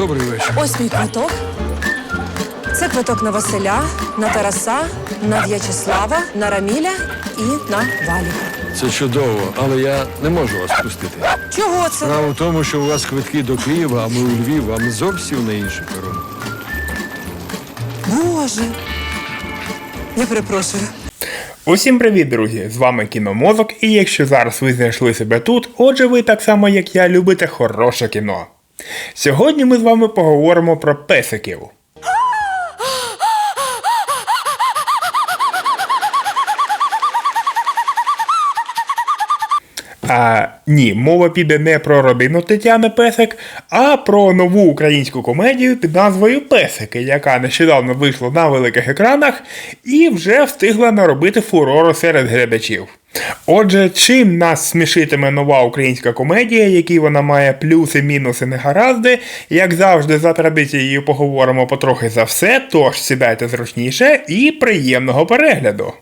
Добрий вечір. Ось мій квиток. Це квиток на Василя, на Тараса, на В'ячеслава, на Раміля і на Валю. Це чудово, але я не можу вас пустити. Чого це? Справа в тому, що у вас квитки до Києва, а ми у Львів, а ми зовсім на інший перон. Боже. Я перепрошую. Усім привіт, друзі! З вами Кіномозок, і якщо зараз ви знайшли себе тут, отже, ви так само, як я, любите хороше кіно. Сьогодні ми з вами поговоримо про песиків. А, ні, мова піде не про родину Тетяни Песик, а про нову українську комедію під назвою Песики, яка нещодавно вийшла на великих екранах і вже встигла наробити фурору серед глядачів. Отже, чим нас смішитиме нова українська комедія, які вона має плюси, мінуси, негаразди, як завжди, за традицією поговоримо потрохи за все, тож сідайте зручніше і приємного перегляду.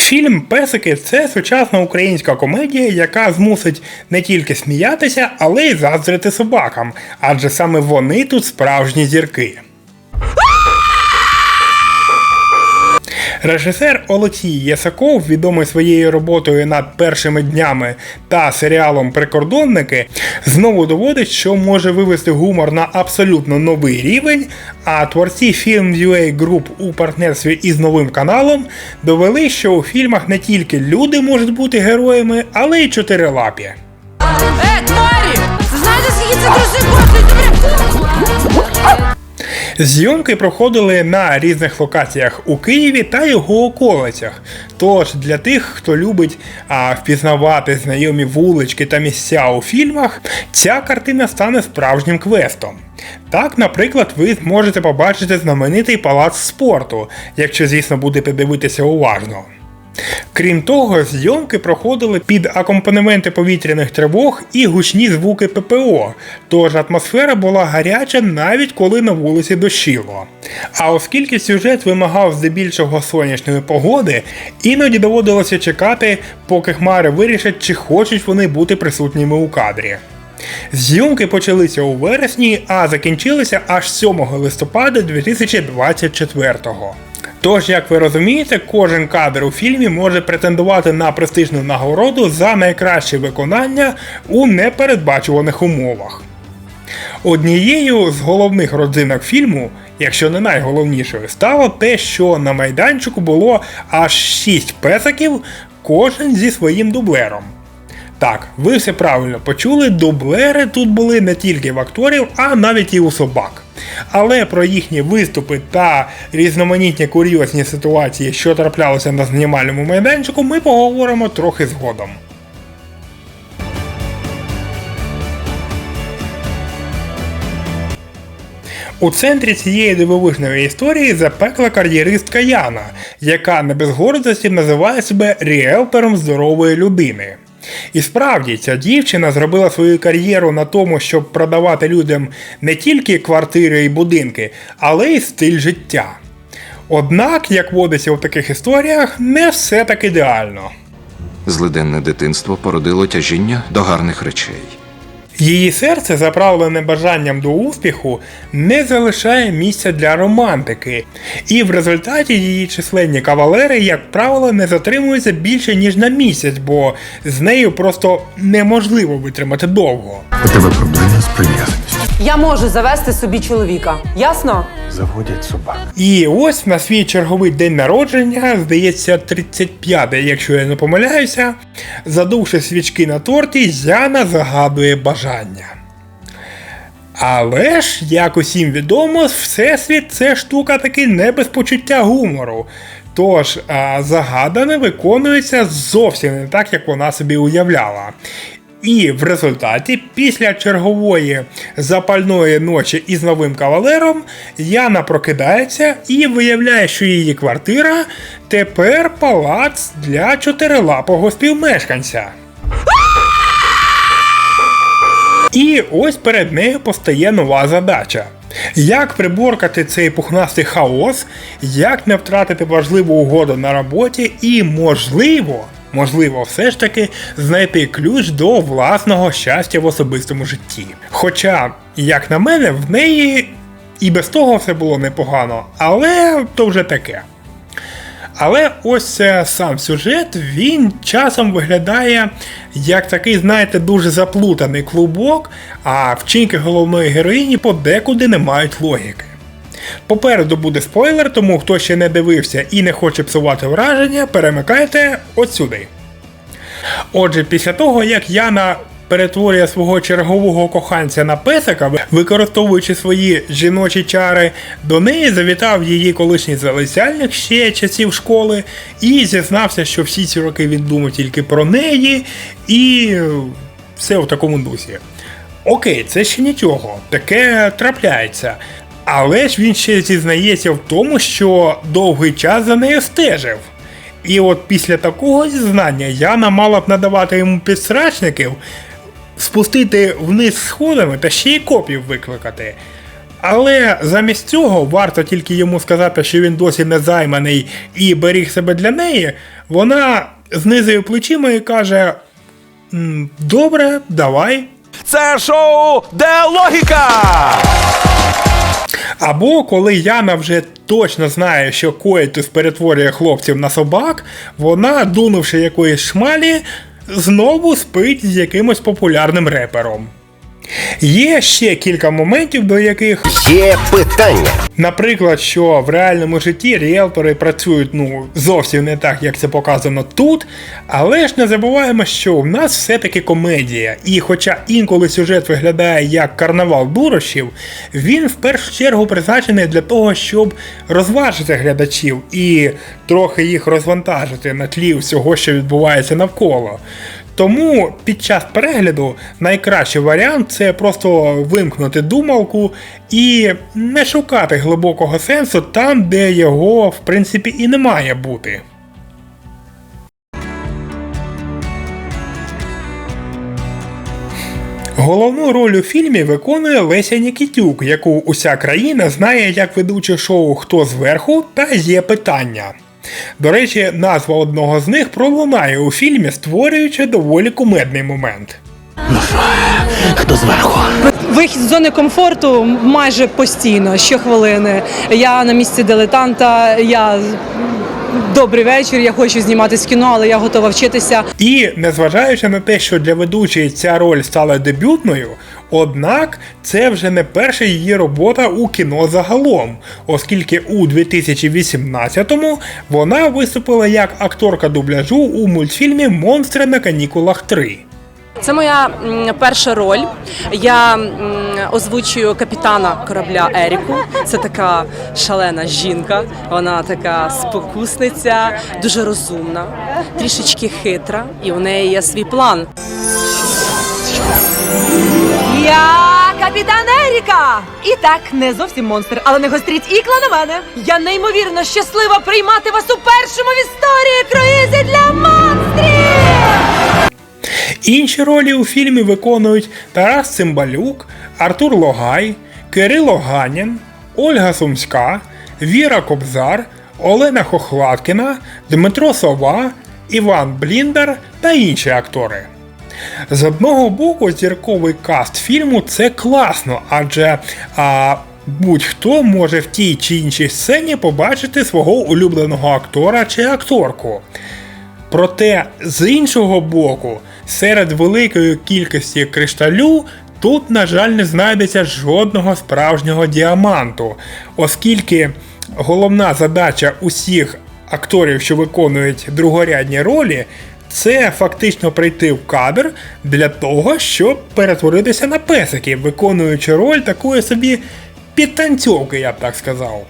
Фільм Песики це сучасна українська комедія, яка змусить не тільки сміятися, але й заздрити собакам, адже саме вони тут справжні зірки. Режисер Олексій Ясаков, відомий своєю роботою над першими днями та серіалом Прикордонники, знову доводить, що може вивести гумор на абсолютно новий рівень. А творці Film.ua Group у партнерстві із новим каналом довели, що у фільмах не тільки люди можуть бути героями, але й чотирилапі. Е, тварі! Знаєте, скільки це друзі коштує? Зйомки проходили на різних локаціях у Києві та його околицях. Тож для тих, хто любить а, впізнавати знайомі вулички та місця у фільмах, ця картина стане справжнім квестом. Так, наприклад, ви зможете побачити знаменитий палац спорту, якщо, звісно, будете дивитися уважно. Крім того, зйомки проходили під акомпанементи повітряних тривог і гучні звуки ППО, тож атмосфера була гаряча навіть коли на вулиці дощило. А оскільки сюжет вимагав здебільшого сонячної погоди, іноді доводилося чекати, поки хмари вирішать, чи хочуть вони бути присутніми у кадрі. Зйомки почалися у вересні, а закінчилися аж 7 листопада 2024-го. Тож, як ви розумієте, кожен кадр у фільмі може претендувати на престижну нагороду за найкраще виконання у непередбачуваних умовах. Однією з головних родзинок фільму, якщо не найголовнішою, стало те, що на майданчику було аж 6 песиків, кожен зі своїм дублером. Так, ви все правильно почули, дублери тут були не тільки в акторів, а навіть і у собак. Але про їхні виступи та різноманітні курйозні ситуації, що траплялися на знімальному майданчику, ми поговоримо трохи згодом. У центрі цієї дивовижної історії запекла кар'єристка Яна, яка не без гордості називає себе ріелтором здорової людини. І справді ця дівчина зробила свою кар'єру на тому, щоб продавати людям не тільки квартири і будинки, але й стиль життя. Однак, як водиться у таких історіях, не все так ідеально. Злиденне дитинство породило тяжіння до гарних речей. Її серце, заправлене бажанням до успіху, не залишає місця для романтики, і в результаті її численні кавалери, як правило, не затримуються більше ніж на місяць, бо з нею просто неможливо витримати довго. У тебе проблеми з прив'язаністю. Я можу завести собі чоловіка. Ясно? Заводять собак. І ось на свій черговий день народження, здається, 35-й, якщо я не помиляюся, задувши свічки на торті, Яна загадує бажання. Але ж, як усім відомо, Всесвіт це штука таки не без почуття гумору. Тож а, загадане виконується зовсім не так, як вона собі уявляла. І в результаті, після чергової запальної ночі із новим кавалером, Яна прокидається і виявляє, що її квартира тепер палац для чотирилапого співмешканця. І ось перед нею постає нова задача. Як приборкати цей пухнастий хаос, як не втратити важливу угоду на роботі і, можливо, можливо, все ж таки знайти ключ до власного щастя в особистому житті. Хоча, як на мене, в неї і без того все було непогано, але то вже таке. Але ось е, сам сюжет він часом виглядає як такий, знаєте, дуже заплутаний клубок, а вчинки головної героїні подекуди не мають логіки. Попереду буде спойлер, тому хто ще не дивився і не хоче псувати враження, перемикайте от сюди. Отже, після того, як Яна перетворює свого чергового коханця на песика, використовуючи свої жіночі чари, до неї завітав її колишній залицяльник ще часів школи і зізнався, що всі ці роки він думав тільки про неї, і все в такому дусі. Окей, це ще нічого, таке трапляється. Але ж він ще зізнається в тому, що довгий час за нею стежив. І от після такого зізнання Яна мала б надавати йому підсрачників, спустити вниз сходами та ще й копів викликати. Але замість цього варто тільки йому сказати, що він досі не займаний і беріг себе для неї, вона знизує плечима і каже: Добре, давай. Це шоу Де логіка? Або коли Яна вже точно знає, що Коїтус перетворює хлопців на собак, вона, дунувши якоїсь шмалі, знову спить з якимось популярним репером. Є ще кілька моментів, до яких Є питання. Наприклад, що в реальному житті ріелтори працюють ну зовсім не так, як це показано тут. Але ж не забуваємо, що в нас все-таки комедія. І хоча інколи сюжет виглядає як карнавал дурощів, він в першу чергу призначений для того, щоб розважити глядачів і трохи їх розвантажити на тлі всього, що відбувається навколо. Тому під час перегляду найкращий варіант це просто вимкнути думалку і не шукати глибокого сенсу там, де його в принципі і не має бути. Головну роль у фільмі виконує Леся Нікітюк, яку уся країна знає як ведуче шоу Хто зверху та є питання. До речі, назва одного з них пролунає у фільмі, створюючи доволі кумедний момент. Вихід з зони комфорту майже постійно, щохвилини. Я на місці дилетанта, я добрий вечір, я хочу зніматись в кіно, але я готова вчитися. І незважаючи на те, що для ведучої ця роль стала дебютною, однак це вже не перша її робота у кіно загалом, оскільки у 2018-му вона виступила як акторка дубляжу у мультфільмі Монстри на канікулах 3. Це моя перша роль. Я озвучую капітана корабля Еріку. Це така шалена жінка. Вона така спокусниця, дуже розумна, трішечки хитра, і у неї є свій план. Я капітан Еріка! І так, не зовсім монстр, але не гостріть ікла на мене. Я неймовірно щаслива приймати вас у першому в історії круїзі для монстрів! Інші ролі у фільмі виконують Тарас Цимбалюк, Артур Логай, Кирило Ганін, Ольга Сумська, Віра Кобзар, Олена Хохлаткіна, Дмитро Сова, Іван Бліндар та інші актори. З одного боку, зірковий каст фільму це класно, адже а, будь-хто може в тій чи іншій сцені побачити свого улюбленого актора чи акторку. Проте, з іншого боку, серед великої кількості кришталю тут, на жаль, не знайдеться жодного справжнього діаманту, оскільки головна задача усіх акторів, що виконують другорядні ролі, це фактично прийти в кадр для того, щоб перетворитися на песиків, виконуючи роль такої собі підтанцьовки, я б так сказав.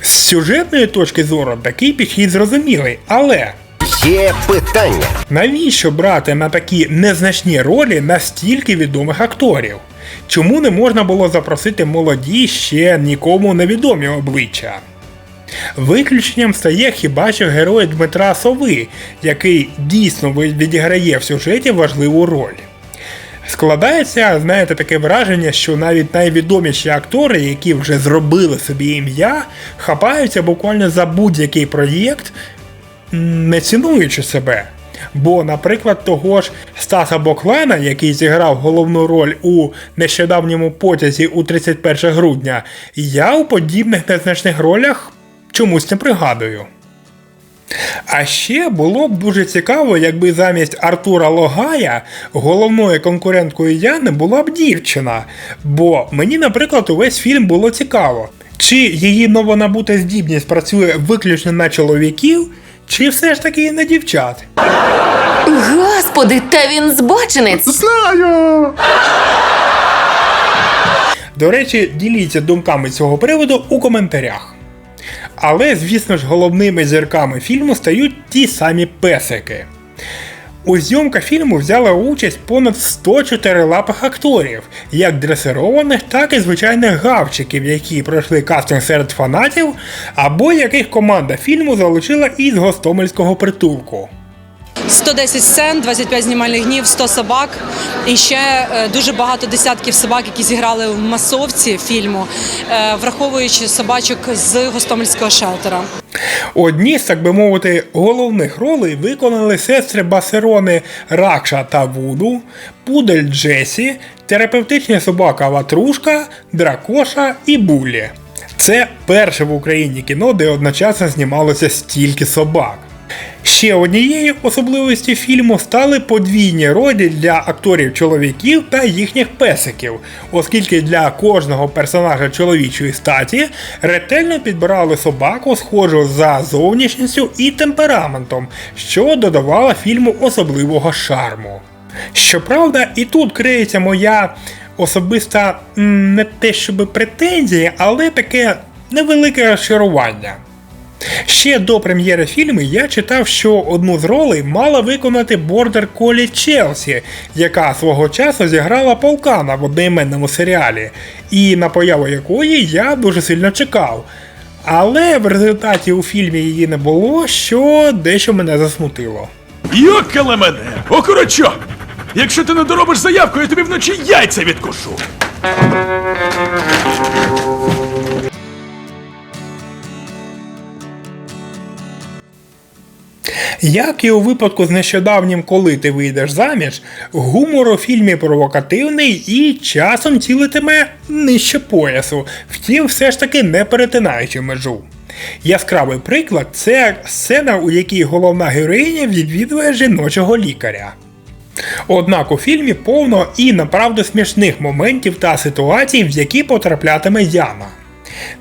З сюжетної точки зору такий підхід зрозумілий, але Є питання. Навіщо брати на такі незначні ролі настільки відомих акторів? Чому не можна було запросити молоді ще нікому невідомі обличчя? Виключенням стає хіба що герой Дмитра Сови, який дійсно відіграє в сюжеті важливу роль. Складається, знаєте, таке враження, що навіть найвідоміші актори, які вже зробили собі ім'я, хапаються буквально за будь-який проєкт, не цінуючи себе. Бо, наприклад, того ж Стаса Боклана, який зіграв головну роль у нещодавньому потязі у 31 грудня, я у подібних незначних ролях чомусь не пригадую. А ще було б дуже цікаво, якби замість Артура Логая головною конкуренткою Яни була б дівчина. Бо мені, наприклад, увесь фільм було цікаво, чи її новонабута здібність працює виключно на чоловіків, чи все ж таки і на дівчат. Господи, та він збочинець. До речі, діліться думками з цього приводу у коментарях. Але, звісно ж, головними зірками фільму стають ті самі песики. У зйомках фільму взяла участь понад 104 лапих акторів, як дресированих, так і звичайних гавчиків, які пройшли кастинг серед фанатів, або яких команда фільму залучила із гостомельського притулку. 110 сцен, 25 знімальних днів, 100 собак і ще е, дуже багато десятків собак, які зіграли в масовці фільму, е, враховуючи собачок з гостомельського шелтера. Одні з, так би мовити, головних ролей виконали сестри Басерони Ракша та Вуду, Пудель Джесі, терапевтична собака Ватрушка, Дракоша і Булі. Це перше в Україні кіно, де одночасно знімалося стільки собак. Ще однією особливістю фільму стали подвійні ролі для акторів чоловіків та їхніх песиків, оскільки для кожного персонажа чоловічої статі ретельно підбирали собаку, схожу за зовнішністю і темпераментом, що додавало фільму особливого шарму. Щоправда, і тут криється моя особиста не те щоб претензія, але таке невелике розчарування. Ще до прем'єри фільму я читав, що одну з ролей мала виконати бордер Колі Челсі, яка свого часу зіграла полкана в одноіменному серіалі, і на появу якої я дуже сильно чекав. Але в результаті у фільмі її не було, що дещо мене засмутило. Йокале мене! Окорочок! Якщо ти не доробиш заявку, я тобі вночі яйця відкушу. Як і у випадку з нещодавнім Коли ти вийдеш заміж, гумор у фільмі провокативний і часом цілитиме нижче поясу, втім, все ж таки не перетинаючи межу. Яскравий приклад це сцена, у якій головна героїня відвідує жіночого лікаря. Однак у фільмі повно і направду смішних моментів та ситуацій, в які потраплятиме Яна.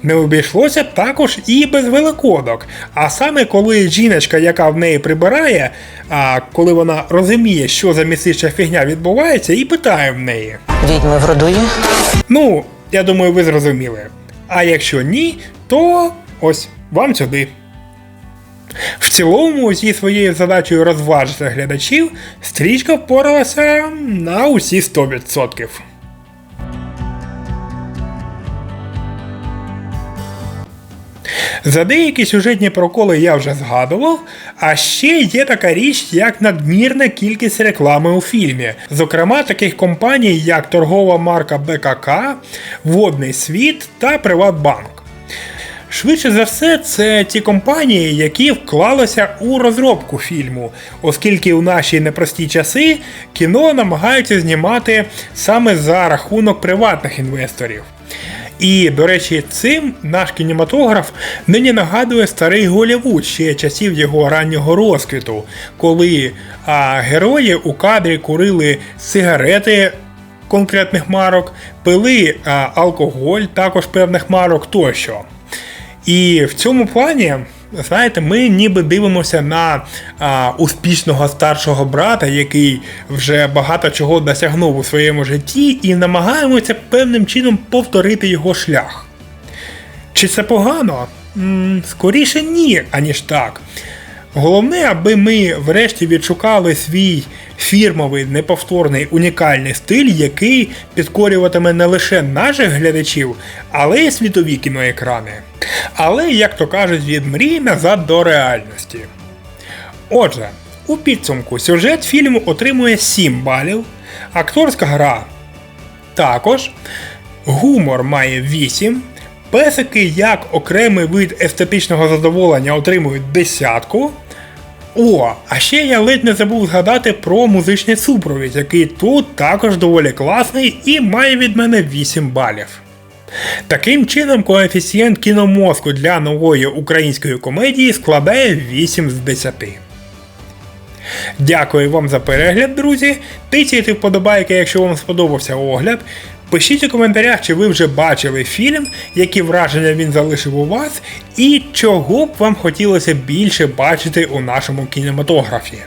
Не обійшлося також і без великодок. А саме коли жіночка, яка в неї прибирає, а коли вона розуміє, що за містична фігня відбувається, і питає в неї. Відьми вродує. Ну, я думаю, ви зрозуміли. А якщо ні, то ось вам сюди. В цілому, зі своєю задачею розважити глядачів, стрічка впоралася на усі 100%. За деякі сюжетні проколи я вже згадував, а ще є така річ, як надмірна кількість реклами у фільмі, зокрема таких компаній, як торгова марка БКК, Водний світ та Приватбанк. Швидше за все, це ті компанії, які вклалися у розробку фільму, оскільки у наші непрості часи кіно намагаються знімати саме за рахунок приватних інвесторів. І, до речі, цим наш кінематограф нині нагадує старий Голівуд ще часів його раннього розквіту, коли а, герої у кадрі курили сигарети конкретних марок, пили а, алкоголь також певних марок тощо. І в цьому плані, знаєте, ми ніби дивимося на а, успішного старшого брата, який вже багато чого досягнув у своєму житті, і намагаємося певним чином повторити його шлях. Чи це погано? м скоріше ні, аніж так. Головне, аби ми врешті відшукали свій фірмовий, неповторний, унікальний стиль, який підкорюватиме не лише наших глядачів, але й світові кіноекрани. Але, як то кажуть, від мрій назад до реальності. Отже, у підсумку сюжет фільму отримує 7 балів, Акторська гра також. Гумор має 8. Песики як окремий вид естетичного задоволення отримують десятку. О, а ще я ледь не забув згадати про музичний супровід, який тут також доволі класний і має від мене 8 балів. Таким чином, коефіцієнт кіномозку для нової української комедії складає 8 з 10. Дякую вам за перегляд, друзі. Тицяйте вподобайки, якщо вам сподобався огляд. Пишіть у коментарях, чи ви вже бачили фільм, які враження він залишив у вас, і чого б вам хотілося більше бачити у нашому кінематографі.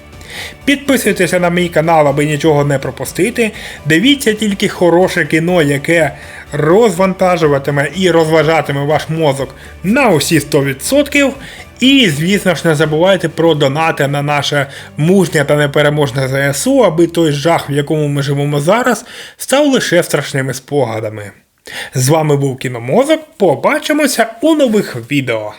Підписуйтеся на мій канал, аби нічого не пропустити. Дивіться тільки хороше кіно, яке розвантажуватиме і розважатиме ваш мозок на усі 100%. І, звісно ж, не забувайте про донати на наше мужнє та непереможне ЗСУ, аби той жах, в якому ми живемо зараз, став лише страшними спогадами. З вами був Кіномозок. Побачимося у нових відео.